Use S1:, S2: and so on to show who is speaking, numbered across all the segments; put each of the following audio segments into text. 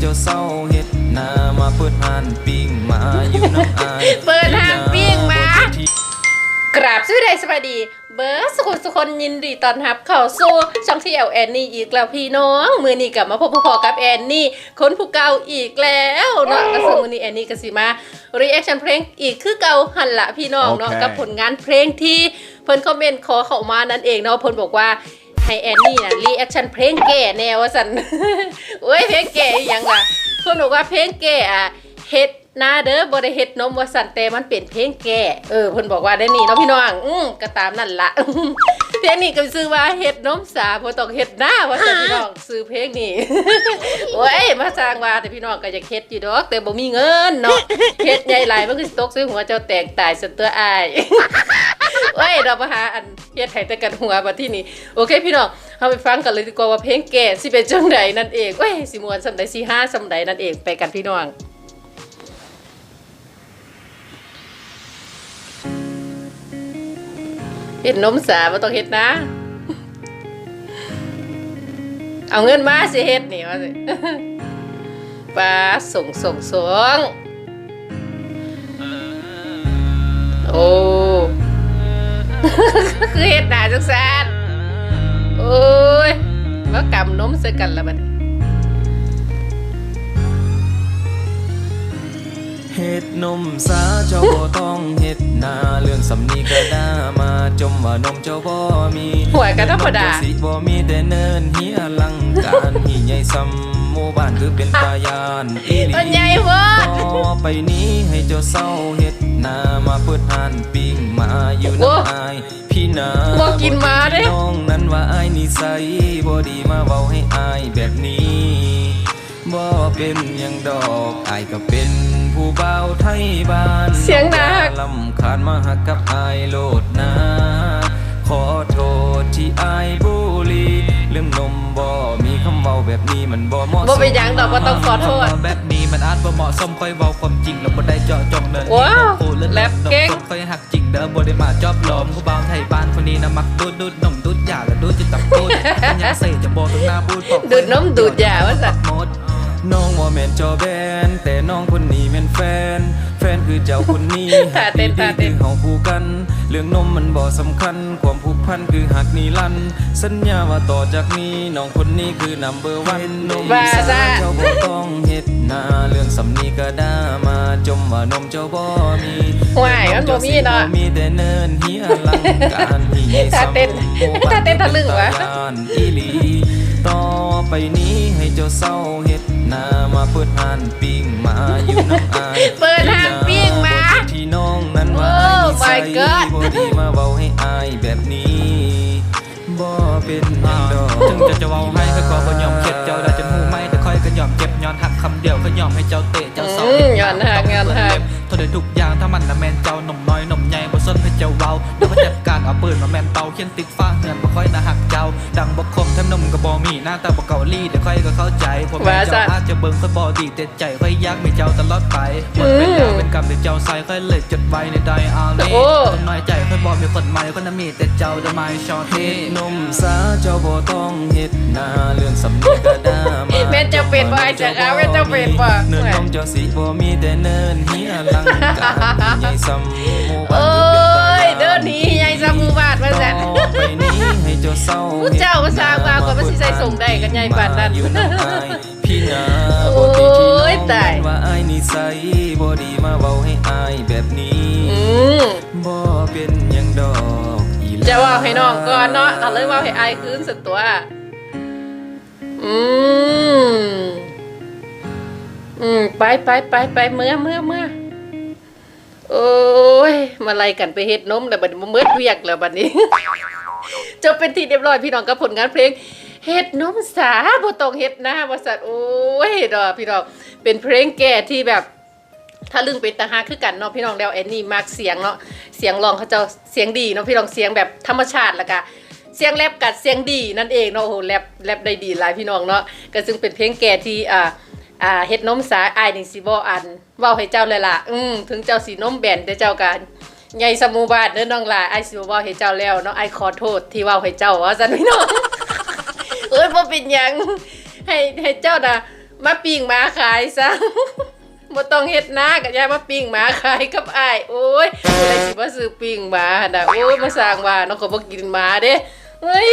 S1: เจ้าเศร้าเฮ็ดหน้ามาเปิดหานปิ้งมาอยู่น้ำอาย
S2: เปิดห้างปิ้งมา
S1: ที่
S2: กราบสวัสดีสวัสดี เบิร์ดสุขสุคนยินดีต้อนรับเข้าสู่ช่องที่แอลแอนนี่อีกแล้วพี่น้อง มือนี้กลับมาพบพอกับแอนนี่คนผู้เก่าอีกแล้วเนาะก็คือมือนี้แอนนี่ก็สิมารีแอคชั่นเพลงอีกคือเก่าหันละพี่น้องเนาะ
S3: โอเค
S2: กับผลงานเพลงที่เพิ่นคอมเมนต์ขอเข้ามานั่นเองเนาะเพิ่นบอกว่า ให้แอนนี่นะรีแอคชั่นเพลงแก่แนวว่าสันโอ้ยเพลงแก่อีหยังล่ะเพิ่นบอกว่าเพลงแก่อะเฮ็ดหน้าเด้อบ่ได้เฮ็ดนมว่าสันแต่มันเป็นเพลงแก่เออเพิ่นบอกว่าได้นี่เนาะพี่น้องอืมก็ตามนั่นละเพลงนี้ก็ชื่อว่าเฮ็ดนมสาบ่ต้องเฮ็ดหน้าว่าสันพี่น้องซื้อเพลงนี้โอ้ยมาสร้างว่าแต่พี่น้องก็อยากเฮ็ดอยู่ดอกแต่บ่มีเงินเนาะเฮ็ดใหญ่หลายมันคือสิตกซื้อหัวเจ้าแตกตายสตัวอาย เอ้ยเรามาหาอันเฮ็ดให้แต่กันหัวบัดที่นี่โอเคพี่น้องเฮาไปฟังกันเลยดีกว่าว่าเพลงแก่สิเป็นจังใดนั่นเองเอ้ยสิม่วนสำใดสิหาสำใดนั่นเองไปกันพี่น้องเฮ็ดนมสาบ่ต้องเฮ็ดนะ เอาเงินมาสิเฮ็ดนี่ว่าสิปลาส่งส่งส่งโอ้ คือเฮ็ดหน้าจังซั่นโอ้ยว่ากำนมใส่กันละบัดนี้
S1: เฮ็ดนมสาเจ้าบ่ต้องเฮ็ดหน้าเรื่องสำนีก็ได้มาจมว่านมเจ้าบ่มี
S2: หัวก็ธรรมดา
S1: เจ้สิบ่มีแต่เนินเฮียลังการหีใหญ่ซ้ำหมู่บ้านคือเป็นตายานอีหลี
S2: มันใหญ่เว้ย
S1: ต่อไปนี้ให้เจ้าเศร้าเฮ็ดหน้ามาเปิดหานปิ้งมาอยู่
S2: โอ้
S1: น้ำอายพี่นา
S2: บ่กินหมาเด้
S1: บอกน้องนั้นว่าอายนิสัยบ่ดีมาเว้าให้อายแบบนี้ บ่เป็นหยังดอกอายก็เป็นผู้เบาวไทยบ้าน
S2: เสียงดัง
S1: ลำคาญมาหักกับอายโลดนะขอโทษที่อายบุรีเรื่องนมบ่มีคำเว้าแบบนี้มันบ่เหมาะส
S2: บ่
S1: ม
S2: เป็นหยังดอกบ่ต้องขอโทษ
S4: แบบนี้มันอาจบ่เหมาะสมค่อยเว้าความจริงแล้วบ่ได้เจาะจงเนิน
S2: ว้าว
S4: พูดเล่น
S2: แรปเก่ง
S4: ค่อยหักจริงเด้อบ่ได้มาจอบหลอมผู้บ่าวไทยบ้านคนนี้นะมักดูดดูดนมดูดยาและดูดจิตตับตูดมันยังเสยจะบ่ถึงหน้าบูดบอก
S2: ดูดนมดูดยาว่าสัตว์
S4: หมด
S1: น้องว่าแม่นจอแบน แต่น้องคนนี้แม่นแฟน แฟนคือเจ้าคนนี้
S2: ท่าเต้นท่าเต้น
S1: คือเฮาคู่กัน เรื่องนมมันบ่สำคัญ ความผูกพันคือหักนิรันดร์สัญญาว่าต่อจากนี้น้องคนนี้คือ number one นม
S2: ว่า
S1: สา
S2: ซะ
S1: เจ้าบ่ต้องเฮ็ดหน้าเรื่องสำนีก็ได้มาจมว่านมเจ้าบ่มี
S2: ห่วยมันบ่มีเนาะ
S1: มีแต่เนินเฮียลังการที่ใหญ่
S2: ท่าเต้น
S1: ซ้ำหมู่บ้
S2: ท่าเต้นทะลึ่งวะ
S1: ตาานอีหลีต่อไปนี้ให้เจ้าเศร้าเฮ็ดห น้ามาเปิดหานปิ้งมาอยู่น้ำอาย
S2: เปิดห้างปิ้งมา
S1: ที่น้องนั้นว่า
S2: โอ้
S1: อาย
S2: my
S1: นิ
S2: god
S1: สัยบ่ดีมาเว้าให้อายแบบนี้บ่เป็นหยังดอก
S4: ถึงจะจะเว้าให้ก็ก็บ่ยอมเข็ดเจ้าได้จนหูไหม่แต่ค่อยก็ยอมเจ็บย้อนหักคำเดียวก็ยอมให้เจ้าเตะเจ้าสอน
S2: อืมย้อนหักย้อนหัก
S4: ทนได้ทุกอย่างถ้ามันน่ะแม่นเจ้าหนุ่มน้อยหนุ่มใหญ่บ่สนให้เจ้าเว้าเดี๋ยวเขาจัดการเอาปืนมาแม่นเตาเขียนติ๊กฟ้าเฮือนบ่ค่อยน่ะหักเจ้า ดังบ่คมแถมนมก็บ่มีหน้าตาบ่เกาหลีเดี๋ยวค่อยก็เข้าใจผมแม่นเจ้าอาจจะเบิ่งค่อยบ่ดีแต่ใจค่อยอยากมีเจ้าตลอดไปหมดเวลาเป็นกรรมที่เจ้าใส่ค่อยเลยจดไว้ในไดอารี่
S2: โอ้
S4: คนน้อยใจค่อยบ่มีคนใหม่คนน่ะมีแต่เจ้าจะมาชอเท
S1: นมสาเจ้าบ่ต้องเฮ็ดหน้าเรื่องสำนีก็ได้มา
S2: แม่นเจ้าเป็นบ่ไอ้จักเอาแม่นเจ้าเป็นบ่
S1: เนินนมเจ้าสิบ่มีแต่เนินเฮียลังการใหญ่ซ้ำหมู่บ้าน
S2: โอ้
S1: คือเป็นตาย
S2: เดินหนีใหญ่ซะหมู่บ้านว่าซั่น
S1: ต่อไปนี้ให้เจ้าเศร้า
S2: ผู้เจ้าก็สร้างมาก่อนว่าสิใส่ส่งได้กันใหญ่ปานนั้น
S1: อยู่น้ำอายพี่นา
S2: โอ้ย
S1: บ่ดีที่น้อง
S2: ตาย
S1: ว่าอายนิสัยบ่ดีมาเว้าให้อายแบบนี้
S2: อืม
S1: บ่เป็นหยังดอกอีหล
S2: จะว่าให้น้องก่อนเนาะเอาเลยว่าให้อายคืนสุดตัวอืมอืมไปไปไปไปเมื่อเมื่อเมื่อ โอ้ย มาไล่กันไปเฮ็ดนมแล้วบัดนี้มาเมิดเวียกแล้วบัดนี้ จบเป็นที่เรียบร้อยพี่น้องกับผลงานเพลงเฮ็ดนมสาบ่ต้องเฮ็ดหน้าบ่สัตว์โอ้ยดอกพี่น้องเป็นเพลงแก่ที่แบบถ้าลึงเป็นตาฮาคือกันเนาะพี่น้องแล้วแอนนี่มากเสียงเนาะเสียงร้องเขาจ้าเสียงดีเนาะพี่น้องเสียงแบบธรรมชาติล้วก็เสียงแรปกัดเสียงดีนั่นเองเนาะโอ้โหแรปแรปได้ดีหลายพี่น้องเนาะก็ซึ่งเป็นเพลงแก่ที่อ่า อ่าเฮ็ดนมสาอายนี่สิบ่อันเว้าให้เจ้าเลยล่ะอืมถึงเจ้าสีนมแบนแต่เจ้าก็ใหญ่สมูบาทเด้อน้องหลายอายสิบ่เว้าให้เจ้าแล้วเนาะอายขอโทษที่เว้าให้เจ้าว่าซั่นพี่น้องเอ้ยบ่เป็นหยังให้ให้เจ้าน่ะมาปิ้งมาขายซะบ่ต้องเฮ็ดหน้าก็อย่ามาปิ้งหมาขายกับอ้ายโอ้ยผู้ใดสิมาซื้อปิ้งหมานน่ะโอ้ยมาสร้างว่าเนาะก็บ่กินหมาเด้เฮ้ย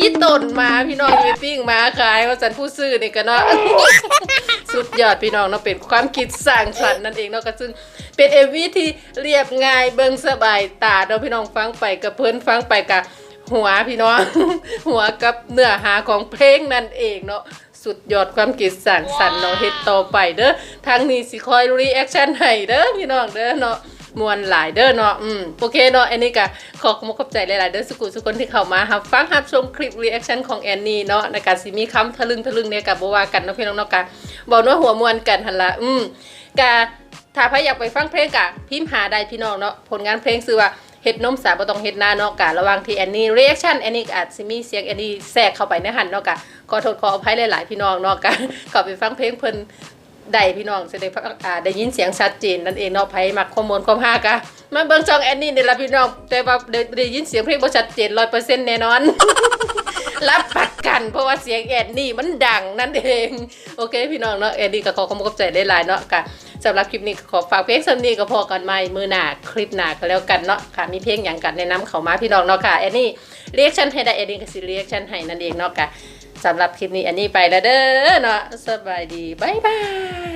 S2: อีต้นมาพี่น้องอย่าไปปิ้งมาขายว่าสันผู้ซื้อนี่ก็เนาะสุดยอดพี่น้องเนาะเป็นความคิดสร้างสรรค์นั่นเองเนาะก็ซึ่งเป็นเอวีที่เรียบง่ายเบิ่งสบายตาเนาะพี่น้องฟังไปกับเพิ่นฟังไปกับหัวพี่น้องหัวกับเนื้อหาของเพลงนั่นเองเนาะสุดยอดความคิดสร้างสรรค์เนาะเฮ็ดต่อไปเด้อทางนี้สิคอยรีแอคชั่นให้เด้อพี่น้องเด้อเนาะ มวนหลายเด้อเนาะอืมโอเคเนาะอันนี้ก็ขอขอบใจหลายๆเด้อสุกุสุกคนที่เข้ามาครับฟังรับชมคลิปรีแอคชั่นของแอนนี่เนาะในการสิมีคำทะลึ่งทะลึ่งเนี่ยกับบ่ว่ากันเนาะพี่น้องเนาะกะบอกว่าหัวมวนกันหันละอืมกะถ้าใครอยากไปฟังเพลงกะพิมพ์หาได้พี่น้องเนาะผลงานเพลงชื่อว่าเฮ็ดนมสาบต้องเฮ็ดหน้าเนาะกะระว่างที่แอนนี่รีแอคชั่นแอนนี่ก็อาจสิมีเสียงแอนนี่แทรกเข้าไปในหันเนาะกะขอโทษขออภัยหลายๆพี่น้องเนาะกะขอไปฟังเพลงเพิ่น ได้พี่น้องจะได้ฟังอ่าได้ยินเสียงชัดเจนนั่นเองเนาะไผมักข้อมูลความฮากะมาเบิ่งช่องแอนนี่นี่ละพี่น้องแต่ว่าได้ได้ยินเสียงเพลงบ่ชัดเจน100%แน่นอนรับประกันเพราะว่าเสียงแอนนี่มันดังนั่นเอง โอเค พี่น้องเนาะแอนนี่ก็ขอขอบคุณใจได้หลายเนาะค่ะสำหรับคลิปนี้ขอฝากเพลงซันนี่ก็พอกันใหม่มือหนาคลิปหนาก็แล้วกันเนาะค่ะมีเพลงอย่างกันแนะนำเข้ามาพี่น้องเนาะค่ะแอนนี่เรียกชันให้ได้แอนนี่ก็สิเรียกชันให้นั่นเองเนาะค่ะ สำหรับคลิปนี้อันนี้ไปแล้วเด้อเนาะสบายดี บ๊ายบาย